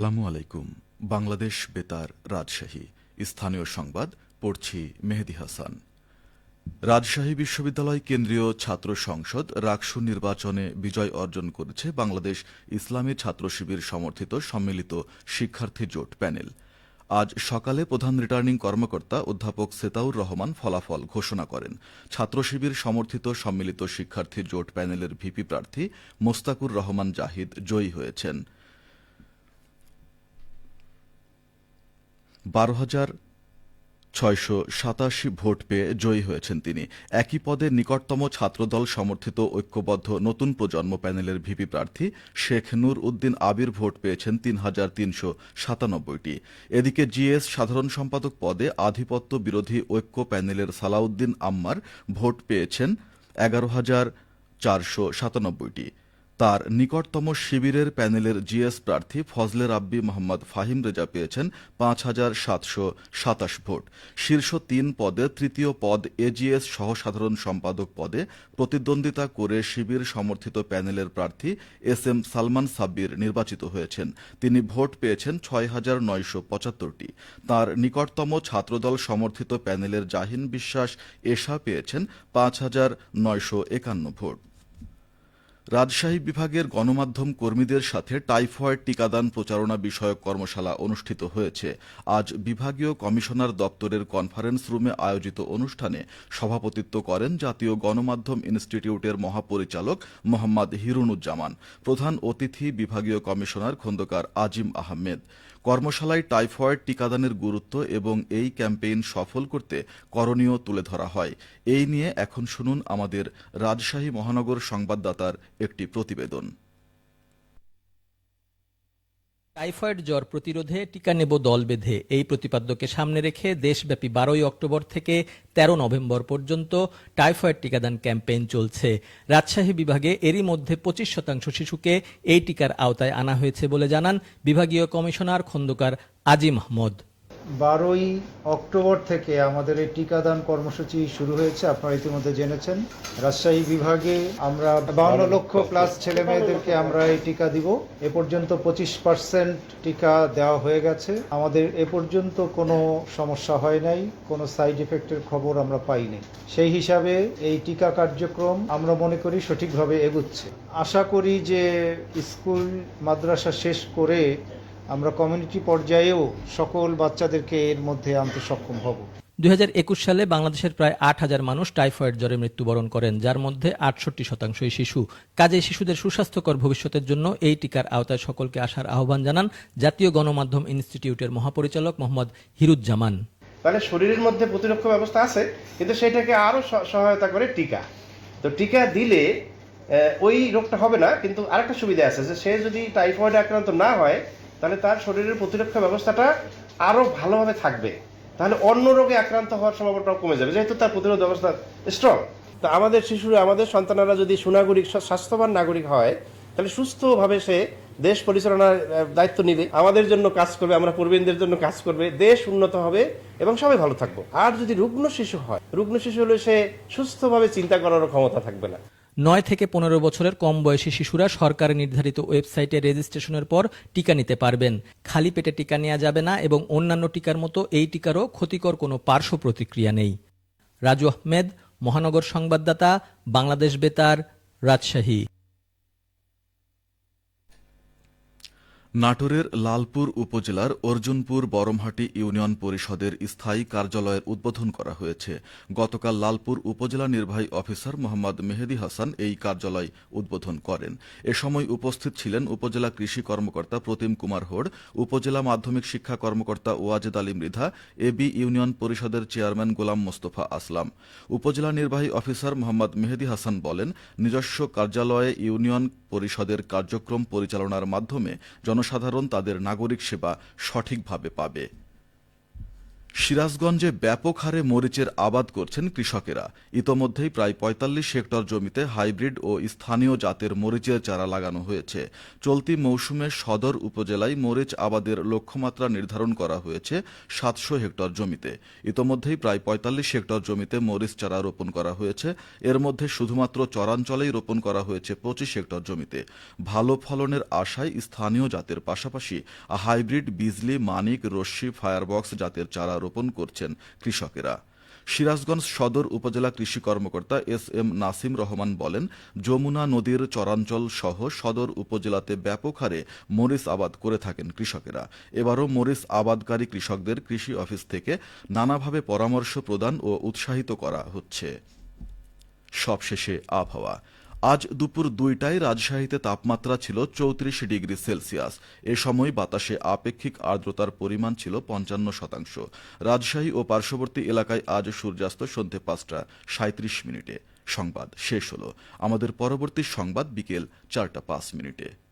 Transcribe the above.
আসসালামু আলাইকুম। বাংলাদেশ বেতার রাজশাহী। স্থানীয় সংবাদ, পড়ছি মেহেদি হাসান। রাজশাহী বিশ্ববিদ্যালয় কেন্দ্রীয় ছাত্র সংসদ রাকসু নির্বাচনে বিজয় অর্জন করেছে বাংলাদেশ ইসলামী ছাত্র শিবির সমর্থিত সম্মিলিত শিক্ষার্থী জোট প্যানেল। আজ সকালে প্রধান রিটার্নিং কর্মকর্তা অধ্যাপক সেতাউর রহমান ফলাফল ঘোষণা করেন। ছাত্র শিবির সমর্থিত সম্মিলিত শিক্ষার্থী জোট প্যানেলের ভিপি প্রার্থী মোস্তাকুর রহমান জাহিদ জয়ী হয়েছেন। বারো হাজার ছয়শো সাতাশি ভোট পেয়ে জয়ী হয়েছেন তিনি। একই পদে নিকটতম ছাত্রদল সমর্থিত ঐক্যবদ্ধ নতুন প্রজন্ম প্যানেলের ভিপি প্রার্থী শেখ নূর উদ্দিন আবির ভোট পেয়েছেন তিন হাজার তিনশো সাতানব্বইটি। এদিকে জিএস সাধারণ সম্পাদক পদে আধিপত্য বিরোধী ঐক্য প্যানেলের সালাউদ্দিন আম্মার ভোট পেয়েছেন এগারো হাজার চারশো সাতানব্বইটি। তার নিকটতম শিবিরের প্যানেলের জিএস প্রার্থী ফজলে রাব্বি মোহাম্মদ ফাহিম রেজা পেয়েছেন পাঁচ হাজার সাতশো সাতাশ ভোট। শীর্ষ তিন পদে তৃতীয় পদ এজিএস সহ সাধারণ সম্পাদক পদে প্রতিদ্বন্দ্বিতা করে শিবির সমর্থিত প্যানেলের প্রার্থী এস এম সালমান সাব্বির নির্বাচিত হয়েছেন। তিনি ভোট পেয়েছেন ছয় হাজার নয়শো পঁচাত্তরটি। তাঁর নিকটতম ছাত্রদল সমর্থিত প্যানেলের জাহিন বিশ্বাস এশা পেয়েছেন পাঁচ হাজার নয়শো একান্ন ভোট। রাজশাহী বিভাগের গণমাধ্যম কর্মীদের সাথে টাইফয়েড টিকাদান প্রচারণা বিষয়ক কর্মশালা অনুষ্ঠিত হয়েছে। আজ বিভাগীয় কমিশনার দপ্তরের কনফারেন্স রুমে আয়োজিত অনুষ্ঠানে সভাপতিত্ব করেন জাতীয় গণমাধ্যম ইনস্টিটিউটের মহাপরিচালক মোহাম্মদ হিরুনুজ্জামান। প্রধান অতিথি বিভাগীয় কমিশনার খন্দকার আজিম আহমেদ। কর্মশালায় টাইফয়েড টিকাদানের গুরুত্ব এবং এই ক্যাম্পেইন সফল করতে করণীয় তুলে ধরা হয়। এই নিয়ে এখন শুনুন আমাদের রাজশাহী মহানগর সংবাদদাতার একটি প্রতিবেদন। টাইফয়েড জ্বর প্রতিরোধে টিকা নেব দল বেঁধে। এই প্রতিপাদ্যকে সামনে রেখে দেশব্যাপী বারোই অক্টোবর থেকে তেরো নভেম্বর পর্যন্ত টাইফয়েড টিকাদান ক্যাম্পেইন চলছে। রাজশাহী বিভাগে এরই মধ্যে পঁচিশ শতাংশ শিশুকে এই টিকার আওতায় আনা হয়েছে বলে জানান বিভাগীয় কমিশনার খন্দকার আজিম আহমদ। বারোই অক্টোবর থেকে আমাদের এই টিকাদান কর্মসূচি শুরু হয়েছে, আপনারা ইতিমধ্যে জেনেছেন। রাজশাহী বিভাগে আমরা বাউন্ন লক্ষ প্লাস ছেলে মেয়েদেরকে আমরা এই টিকা দিব। এ পর্যন্ত পঁচিশ পার্সেন্ট টিকা দেওয়া হয়ে গেছে। আমাদের এ পর্যন্ত কোনো সমস্যা হয় নাই, কোনো সাইড এফেক্টের খবর আমরা পাইনি। সেই হিসাবে এই টিকা কার্যক্রম আমরা মনে করি সঠিকভাবে এগুচ্ছে। আশা করি যে স্কুল মাদ্রাসা শেষ করে আমরা কমিউনিটি পর্যায়েও সকল বাচ্চাদেরকে এর মধ্যে আনতে সক্ষম হব। দুই হাজার একুশ সালে বাংলাদেশের প্রায় আট হাজার মানুষ টাইফয়েড জ্বরে মৃত্যুবরণ করেন যার মধ্যে আটষট্টি শতাংশই শিশু। কাজে শিশুদের সুস্বাস্থ্যকর ভবিষ্যতের জন্য এই টিকার আওতায় সকলকে আসার আহ্বান জানান জাতীয় গণমাধ্যম ইনস্টিটিউটের মহাপরিচালক মোহাম্মদ হিরুজ্জামান। তাহলে শরীরের মধ্যে প্রতিরক্ষা ব্যবস্থা আছে কিন্তু সেটাকে আরও স- সহায়তা করে টিকা। তো টিকা দিলে আহ, ওই রোগটা হবে না কিন্তু আরেকটা সুবিধা আছে যে সে যদি টাইফয়েড আক্রান্ত না হয় তাহলে তার শরীরের প্রতিরক্ষা ব্যবস্থাটা আরও ভালোভাবে থাকবে। তাহলে অন্য রোগে আক্রান্ত হওয়ার সম্ভাবনাটাও কমে যাবে, যেহেতু তার প্রতিরোধ ব্যবস্থা স্ট্রং তা আমাদের শিশুরা, আমাদের সন্তানেরা যদি সুনাগরিক স্বাস্থ্যবান নাগরিক হয়, তাহলে সুস্থভাবে সে দেশ পরিচালনার দায়িত্ব নিবে। আমাদের জন্য কাজ করবে, আমরা প্রবীণদের জন্য কাজ করবে। দেশ উন্নত হবে এবং সবাই ভালো থাকব। আর যদি রুগ্ন শিশু হয়, রুগ্ন শিশু হলে সে সুস্থভাবে চিন্তা করারও ক্ষমতা থাকবে না। নয় থেকে পনেরো বছরের কম বয়সী শিশুরা সরকারের নির্ধারিত ওয়েবসাইটে রেজিস্ট্রেশনের পর টিকা নিতে পারবেন। খালি পেটে টিকা নেওয়া যাবে না এবং অন্যান্য টিকার মতো এই টিকারও ক্ষতিকর কোনো পার্শ্ব প্রতিক্রিয়া নেই। রাজু আহমেদ, মহানগর সংবাদদাতা, বাংলাদেশ বেতার, রাজশাহী। নাটোরের লালপুর উপজেলার অর্জুনপুর বরমহাটি ইউনিয়ন পরিষদের স্থায়ী কার্যালয়ের উদ্বোধন করা হয়েছে। গতকাল লালপুর উপজেলা নির্বাহী অফিসার মোহাম্মদ মেহেদি হাসান এই কার্যালয় উদ্বোধন করেন। এ সময় উপস্থিত ছিলেন উপজেলা কৃষি কর্মকর্তা প্রতিম কুমার হোড়, উপজেলা মাধ্যমিক শিক্ষা কর্মকর্তা ওয়াজেদ আলী মৃধা এবি ইউনিয়ন পরিষদের চেয়ারম্যান গোলাম মোস্তফা আসলাম। উপজেলা নির্বাহী অফিসার মোহাম্মদ মেহেদি হাসান বলেন, নিজস্ব কার্যালয়ে ইউনিয়ন পরিষদের কার্যক্রম পরিচালনার মাধ্যমে জনসাধারণ তাদের নাগরিক সেবা সঠিকভাবে পাবে। সিরাজগঞ্জে ব্যাপক হারে মরিচের আবাদ করছেন কৃষকেরা। ইতোমধ্যেই প্রায় পঁয়তাল্লিশ হেক্টর জমিতে হাইব্রিড ও স্থানীয় জাতের মরিচের চারা লাগানো হয়েছে। চলতি মৌসুমে সদর উপজেলায় মরিচ আবাদের লক্ষ্যমাত্রা নির্ধারণ করা হয়েছে সাতশো হেক্টর জমিতে। ইতোমধ্যেই প্রায় পঁয়তাল্লিশ হেক্টর জমিতে মরিচ চারা রোপণ করা হয়েছে। এর মধ্যে শুধুমাত্র চরাঞ্চলেই রোপণ করা হয়েছে পঁচিশ হেক্টর জমিতে। ভালো ফলনের আশায় স্থানীয় জাতের পাশাপাশি হাইব্রিড, বিজলি, মানিক, রশ্মি, ফায়ারবক্স জাতের চারা রোপণ করছেন কৃষকেরা। সিরাজগঞ্জ সদর উপজেলা কৃষি কর্মকর্তা এস এম নাসিম রহমান বলেন, যমুনা নদীর চরাঞ্চল সহ সদর উপজেলাতে ব্যাপক হারে মরিচ আবাদ করে থাকেন কৃষকেরা। এবারও মরিচ আবাদকারী কৃষকদের কৃষি অফিস থেকে নানাভাবে পরামর্শ প্রদান ও উৎসাহিত করা হচ্ছে। সবশেষে আবহাওয়া। আজ দুপুর দুইটায় রাজশাহীতে তাপমাত্রা ছিল চৌত্রিশ ডিগ্রি সেলসিয়াস। এ সময় বাতাসে আপেক্ষিক আর্দ্রতার পরিমাণ ছিল পঞ্চান্ন শতাংশ। রাজশাহী ও পার্শ্ববর্তী এলাকায় আজ সূর্যাস্ত সন্ধে পাঁচটা সাঁত্রিশ মিনিটে। সংবাদ শেষ হলো। আমাদের পরবর্তী সংবাদ বিকেল চারটা পাঁচ মিনিটে।